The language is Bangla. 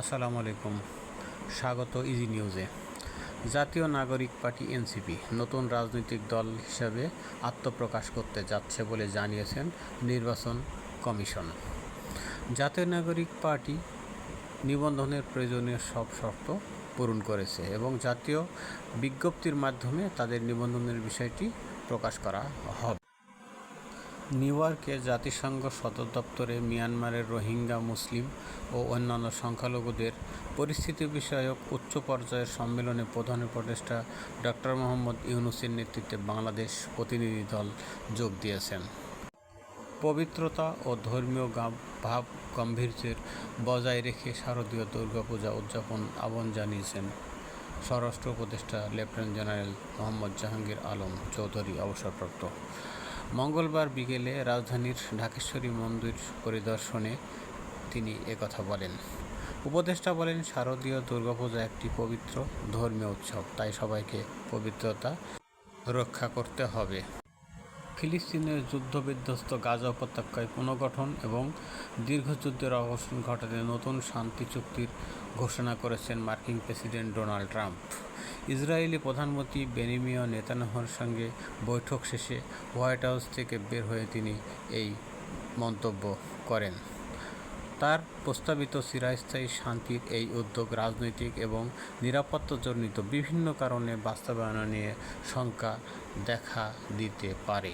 আসসালামু আলাইকুম। স্বাগত ইজি নিউজে জাতীয় নাগরিক পার্টি এনসিপি নতুন রাজনৈতিক দল হিসাবে আত্মপ্রকাশ করতে যাচ্ছে বলে জানিয়েছেন নির্বাচন কমিশন। জাতীয় নাগরিক পার্টি নিবন্ধনের প্রয়োজনীয় সব শর্ত পূরণ করেছে এবং জাতীয় বিজ্ঞপ্তির মাধ্যমে তাদের নিবন্ধনের বিষয়টি প্রকাশ করা হবে। নিউ ইয়র্কে জাতিসংঘ সদর দপ্তরে মিয়ানমারের রোহিঙ্গা মুসলিম ও অন্যান্য সংখ্যালঘুদের পরিস্থিতি বিষয়ক উচ্চ পর্যায়ের সম্মেলনে প্রধান উপদেষ্টা ডক্টর মোহাম্মদ ইউনুসের নেতৃত্বে বাংলাদেশ প্রতিনিধি দল যোগ দিয়েছেন। পবিত্রতা ও ধর্মীয় ভাব গাম্ভীর্যের বজায় রেখে শারদীয় দুর্গাপূজা উদযাপন আহ্বান জানিয়েছেন স্বরাষ্ট্র উপদেষ্টা লেফটেন্যান্ট জেনারেল মোহাম্মদ জাহাঙ্গীর আলম চৌধুরী অবসরপ্রাপ্ত। মঙ্গলবার বিকেলে রাজধানীর ঢাকেশ্বরী মন্দির পরিদর্শনে তিনি একথা বলেন। উপদেষ্টা বলেন, শারদীয় দুর্গাপূজা একটি পবিত্র ধর্মীয় উৎসব, তাই সবাইকে পবিত্রতা রক্ষা করতে হবে। ফিলিস্তিনের যুদ্ধবিধ্বস্ত গাজা উপত্যকায় পুনর্গঠন এবং দীর্ঘযুদ্ধের অবসান ঘটাতে নতুন শান্তি চুক্তির ঘোষণা করেছেন মার্কিন প্রেসিডেন্ট ডোনাল্ড ট্রাম্প। ইসরায়েলি প্রধানমন্ত্রী বেনিমিয় নেতানহর সঙ্গে বৈঠক শেষে হোয়াইট হাউস থেকে বের হয়ে তিনি এই মন্তব্য করেন। তার প্রস্তাবিত চিরাস্থায়ী শান্তির এই উদ্যোগ রাজনৈতিক এবং নিরাপত্তাজনিত বিভিন্ন কারণে বাস্তবায়ন নিয়ে শঙ্কা দেখা দিতে পারে।